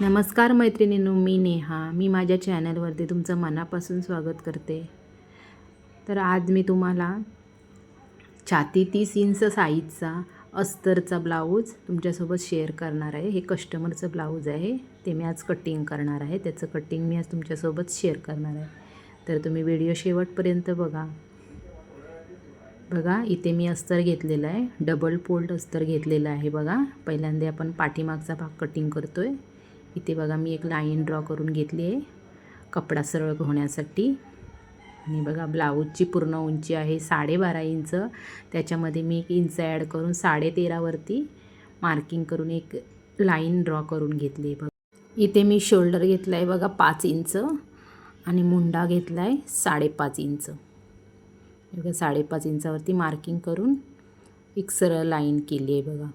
नमस्कार मैत्रिणींनो मी नेहा. मी माझ्या चॅनलवरती तुमचं मनापासून स्वागत करते. तर आज मी तुम्हाला छाती तीस इंच साईजचा अस्तरचा ब्लाऊज तुमच्यासोबत शेअर करणार आहे. हे कस्टमरचं ब्लाऊज आहे. ते मी आज कटिंग करणार आहे. त्याचं कटिंग मी आज तुमच्यासोबत शेअर करणार आहे. तर तुम्ही व्हिडिओ शेवटपर्यंत बघा. बघा इथे मी अस्तर घेतलेलं आहे. डबल फोल्ड अस्तर घेतलेलं आहे बघा. पहिल्यांदा आपण पाठीमागचा भाग कटिंग करतो आहे इथे बघा मी एक लाईन ड्रॉ करून घेतली आहे कपडा सरळ होण्यासाठी आणि बघा ब्लाऊजची पूर्ण उंची आहे साडेबारा इंच. त्याच्यामध्ये मी एक इंच ॲड करून साडे तेरावरती मार्किंग करून एक लाईन ड्रॉ करून घेतली आहे बघा. इथे मी शोल्डर घेतला आहे बघा पाच इंच आणि मुंडा घेतला आहे साडेपाच इंच. बघा साडेपाच इंचावरती मार्किंग करून एक सरळ लाईन केली आहे बघा.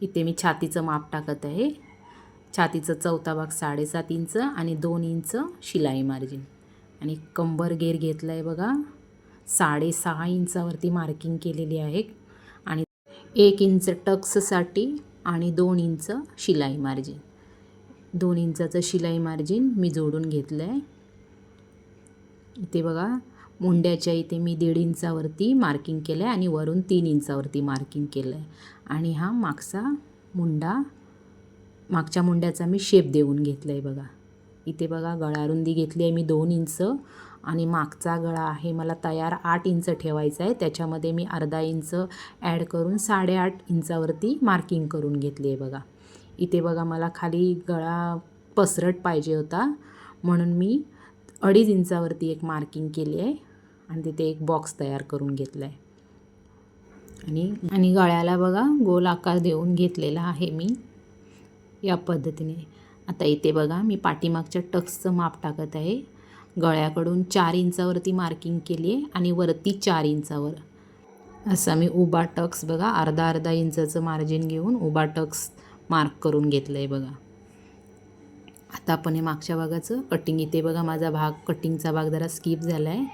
इथे मी छातीचं माप टाकत आहे. छातीचं चौथा भाग साडेसात इंच आणि दोन इंच शिलाई मार्जिन. आणि कंबर गेर घेतला आहे बघा. साडेसहा इंचावरती मार्किंग केलेली आहे. आणि एक इंच टक्ससाठी आणि दोन इंच शिलाई मार्जिन. दोन इंचाचं शिलाई मार्जिन मी जोडून घेतलं आहे इथे बघा मुंड्याच्या इथे मी दीड इंचावरती मार्किंग केलं आहे आणि वरून तीन इंचावरती मार्किंग केलं आहे आणि हा मागचा मुंडा मागच्या मुंड्याचा मी शेप देऊन घेतला आहे बघा. इथे बघा गळारुंदी घेतली आहे मी दोन इंच आणि मागचा गळा आहे मला तयार आठ इंच ठेवायचा आहे. त्याच्यामध्ये मी अर्धा इंच ॲड करून साडेआठ इंचावरती मार्किंग करून घेतली आहे बघा. इथे बघा मला खाली गळा पसरट पाहिजे होता. म्हणून मी अडीच इंचावरती एक मार्किंग केली आहे आणि तिथे एक बॉक्स तयार करून घेतला आहे आणि आणि गळ्याला बघा गोल आकार देऊन घेतलेला आहे मी. या पद्धतीने. आता इथे बघा मी पाठीमागच्या टक्सचं माप टाकत आहे. गळ्याकडून चार इंचावरती मार्किंग केली आहे आणि वरती चार इंचावर. असा मी उभा टक्स बघा अर्धा अर्धा इंचाचं मार्जिन घेऊन उभा टक्स मार्क करून घेतलं आहे बघा. आता आपण हे मागच्या भागाचं कटिंग इथे बघा माझा भाग कटिंगचा भाग जरा स्किप झाला आहे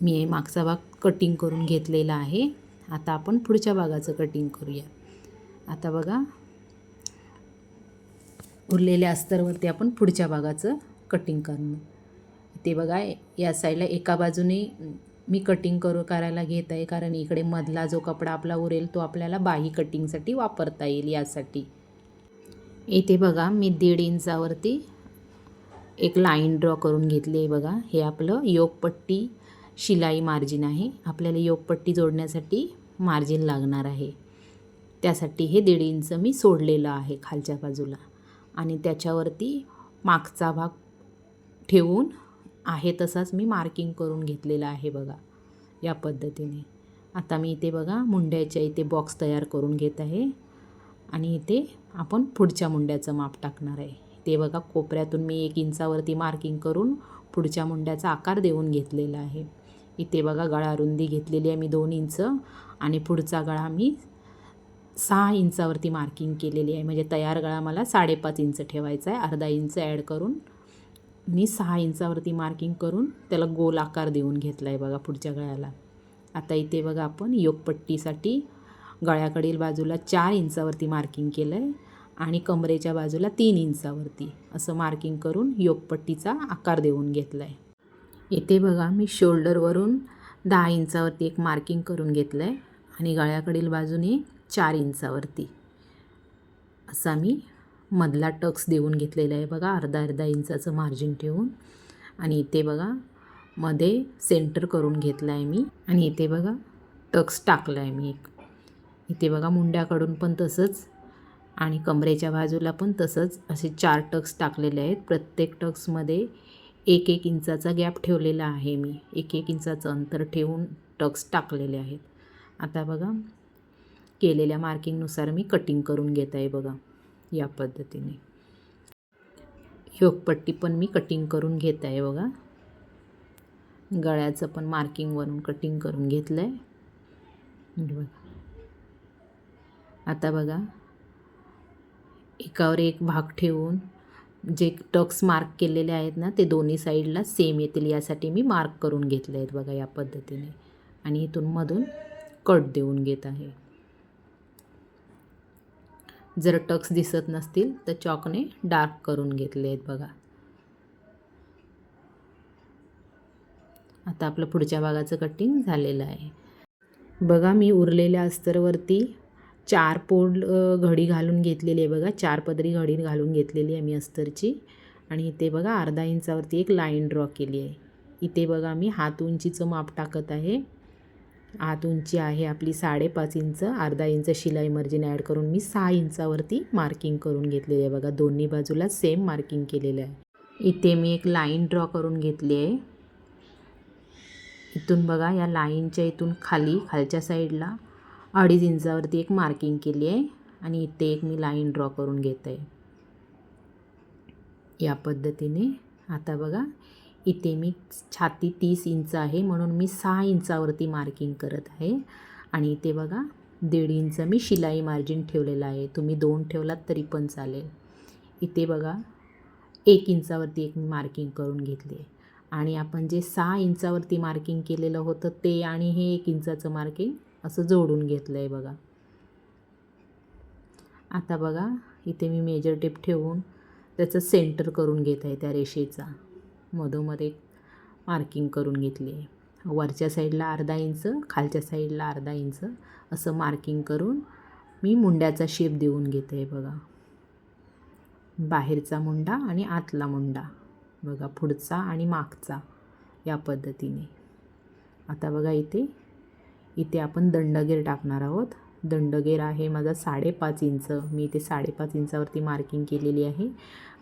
मी हे मागचा भाग कटिंग करून घेतलेला आहे. आता आपण पुढच्या भागाचं कटिंग करूया. आता बघा उरलेल्या अस्तरवरती आपण पुढच्या भागाचं कटिंग करणं ते बघा या साईडला एका बाजूने मी कटिंग करू करायला घेत आहे. कारण इकडे मधला जो कपडा आपला उरेल तो आपल्याला बाही कटिंगसाठी वापरता येईल यासाठी. इथे बघा मी दीड इंचावरती एक लाईन ड्रॉ करून घेतली आहे बघा. हे आपलं योगपट्टी शिलाई मार्जिन आहे. आपल्याला योगपट्टी जोडण्यासाठी मार्जिन लागणार आहे. त्यासाठी हे दीड इंच मी सोडलेलं आहे खालच्या बाजूला. आणि त्याच्यावरती मागचा भाग ठेवून आहे तसाच मी मार्किंग करून घेतलेला आहे बघा या पद्धतीने. आता मी इथे बघा मुंड्याच्या इथे बॉक्स तयार करून घेत आहे आणि इथे आपण पुढच्या मुंड्याचं माप टाकणार आहे. ते बघा कोपऱ्यातून मी एक इंचावरती मार्किंग करून पुढच्या मुंड्याचा आकार देऊन घेतलेला आहे. इथे बघा गळा रुंदी घेतलेली आहे मी दोन इंच आणि पुढचा गळा मी सहा इंचावरती मार्किंग केलेली आहे. म्हणजे तयार गळा मला साडेपाच इंच ठेवायचा आहे. अर्धा इंच ॲड करून मी सहा इंचावरती मार्किंग करून त्याला गोल आकार देऊन घेतला आहे बघा पुढच्या गळ्याला. आता इथे बघा आपण योगपट्टीसाठी गळ्याकडील बाजूला चार इंचावरती मार्किंग केलं आहे आणि कमरेच्या बाजूला तीन इंचावरती असं मार्किंग करून योगपट्टीचा आकार देऊन घेतला आहे इथे बघा मी शोल्डरवरून दहा इंचावरती एक मार्किंग करून घेतलं आहे आणि गळ्याकडील बाजूने चार इंचावरती. असा मी मधला टक्स देऊन घेतलेला आहे बघा अर्धा अर्धा इंचाचं मार्जिन ठेवून. आणि इथे बघा मध्ये सेंटर करून घेतला आहे मी. आणि इथे बघा टक्स टाकला आहे मी एक. इथे बघा मुंड्याकडून पण तसंच आणि कमरेच्या बाजूला पण तसंच असे चार टक्स टाकलेले आहेत. प्रत्येक टक्समध्ये एक एक इंचाचा गॅप ठेवलेला आहे मी. एक एक इंचाचं अंतर ठेवून टक्स टाकलेले आहेत. आता बघा केलेल्या मार्किंगनुसार मी कटिंग करून घेत आहे बघा या पद्धतीने. योगपट्टी पण मी कटिंग करून घेत आहे बघा. गळ्याचं पण मार्किंगवरून कटिंग करून घेतलं आहे बघा. आता बघा एकावर एक भाग ठेवून जे टक्स मार्क केलेले आहेत ना ते दोन्ही साईडला सेम येतील यासाठी मी मार्क करून घेतले आहेत बघा या पद्धतीने. आणि इथून मधून कट देऊन घेत आहे. जर टक्स दिसत नसतील तर चॉकने डार्क करून घेतले आहेत बघा. आता आपलं पुढच्या भागाचं कटिंग झालेलं आहे. बघा मी उरलेल्या अस्तरवरती चार पोड घडी घालून घेतलेली आहे बघा. चार पदरी घडी घालून घेतलेली आहे मी अस्तरची. आणि इथे बघा अर्धा इंचावरती एक लाईन ड्रॉ केली आहे. इथे बघा मी हात उंचीचं माप टाकत आहे. आत उंची आहे आपली साडेपाच इंच अर्धा इंच शिलाई मार्जिन ॲड करून मी सहा इंचावरती मार्किंग करून घेतलेली आहे. बघा दोन्ही बाजूला सेम मार्किंग केलेलं आहे. इथे मी एक लाईन ड्रॉ करून घेतली आहे. इथून बघा या लाईनच्या इथून खाली खालच्या साईडला अडीच इंचावरती एक मार्किंग केली आहे आणि इथे एक मी लाईन ड्रॉ करून घेत आहे या पद्धतीने आता बघा इथे मी छाती तीस इंच आहे म्हणून मी सहा इंचावरती मार्किंग करत आहे. आणि इथे बघा दीड इंच मी शिलाई मार्जिन ठेवलेलं आहे. तुम्ही दोन ठेवलात तरी पण चालेल. इथे बघा एक इंचावरती एक मी मार्किंग करून घेतली आहे. आणि आपण जे सहा इंचावरती मार्किंग केलेलं होतं ते आणि हे एक इंचाचं मार्किंग असं जोडून घेतलं आहे बघा. आता बघा इथे मी मेजर टेप ठेवून त्याचं सेंटर करून घेत आहे त्या रेषेचा. मधोमध एक मार्किंग करून घेतली आहे. वरच्या साईडला अर्धा इंच खालच्या साईडला अर्धा इंच असं मार्किंग करून मी मुंड्याचा शेप देऊन घेते आहे बघा. बाहेरचा मुंडा आणि आतला मुंडा बघा पुढचा आणि मागचा या पद्धतीने. आता बघा इथे इथे आपण दंडगीर टाकणार आहोत. दंडगेर आहे. माझा साडेपाच इंच मी इथे साडेपाच इंचावरती मार्किंग केलेली आहे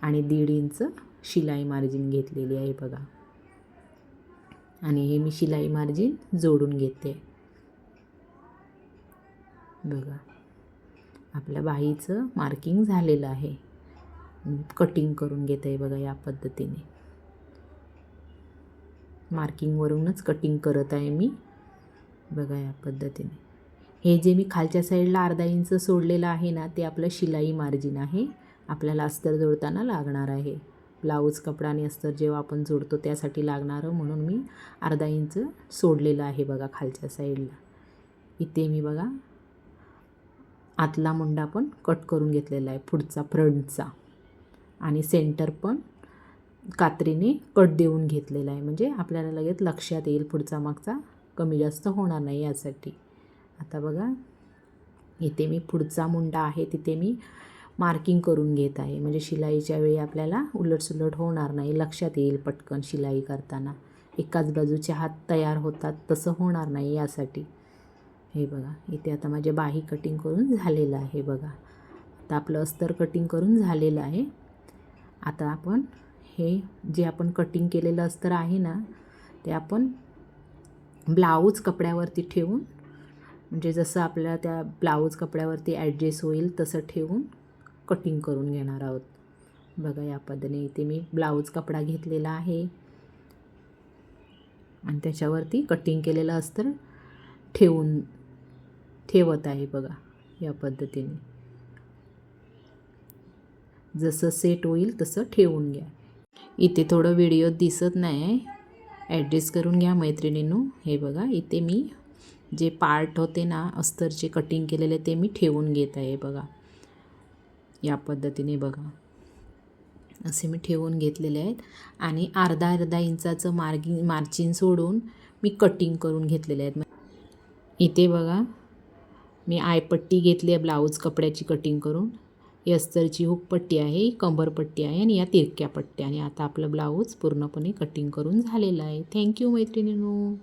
आणि दीड इंच शिलाई मार्जिन घेतलेली आहे बघा. आणि हे मी शिलाई मार्जिन जोडून घेते. बघा. आपल्या बाईचं मार्किंग झालेलं आहे. कटिंग करून घेत आहे बघा या पद्धतीने. मार्किंगवरूनच कटिंग करत आहे मी. बघा या पद्धतीने. हे जे मी खालच्या साईडला अर्धा इंच सोडलेलं आहे ना ते आपलं शिलाई मार्जिन आहे. आपल्याला अस्तर जोडताना लागणार आहे. ब्लाऊज कपडा आणि अस्तर जेव्हा आपण जोडतो त्यासाठी लागणारं म्हणून मी अर्धा इंच सोडलेलं आहे बघा खालच्या साईडला. इथे मी बघा आतला मुंडा पण कट करून घेतलेला आहे पुढचा फ्रंटचा. आणि सेंटर पण कात्रीने कट देऊन घेतलेला आहे. म्हणजे आपल्याला लगेच लक्षात येईल पुढचा मागचा कमी जास्त होणार नाही यासाठी. आता बघा इथे मी पुढचा मुंडा आहे तिथे मी मार्किंग करून घेत आहे. म्हणजे शिलाईच्या वेळी आपल्याला उलटसुलट होणार नाही लक्षात येईल पटकन शिलाई करताना. एकाच बाजूचे हात तयार होतात तसं होणार नाही यासाठी. हे बघा इथे आता माझे बाही कटिंग करून झालेलं आहे बघा. आता आपलं अस्तर कटिंग करून झालेलं आहे. आता आपण हे जे आपण कटिंग केलेलं अस्तर आहे ना ते आपण ब्लाऊज कपड्यावरती ठेवून म्हणजे जसं आपल्याला त्या ब्लाऊज कपड्यावरती ॲडजस्ट होईल तसं ठेवून कटिंग करून घेणार आहोत. बघा या पद्धतीने इथे मी ब्लाऊज कपडा घेतलेला आहे. आणि त्याच्यावरती कटिंग केलेलं अस्तर ठेवून ठेवत आहे बघा या पद्धतीने. जसं सेट होईल तसं ठेवून घ्या. इथे थोडं व्हिडिओ दिसत नाही आहे ॲडजस्ट करून घ्या मैत्रिणींनो. हे बघा इथे मी जे पार्ट होते ना अस्तरचे कटिंग केलेले ते मी ठेवून घेत आहे बघा. या पद्धतीने बघा. असे मी ठेवून घेतलेले आहेत. आणि अर्धा अर्धा इंचाचं मार्गिंग मार्जिन सोडून मी कटिंग करून घेतलेले आहेत. इथे बघा मी आयपट्टी घेतली आहे ब्लाऊज कपड्याची कटिंग करून. ही अस्तरची हुक पट्टी आहे ही कंबरपट्टी आहे आणि या तिरक्या पट्ट्या. आणि आता आपलं ब्लाऊज पूर्णपणे कटिंग करून झालेलं आहे. थँक्यू मैत्रिणींनो.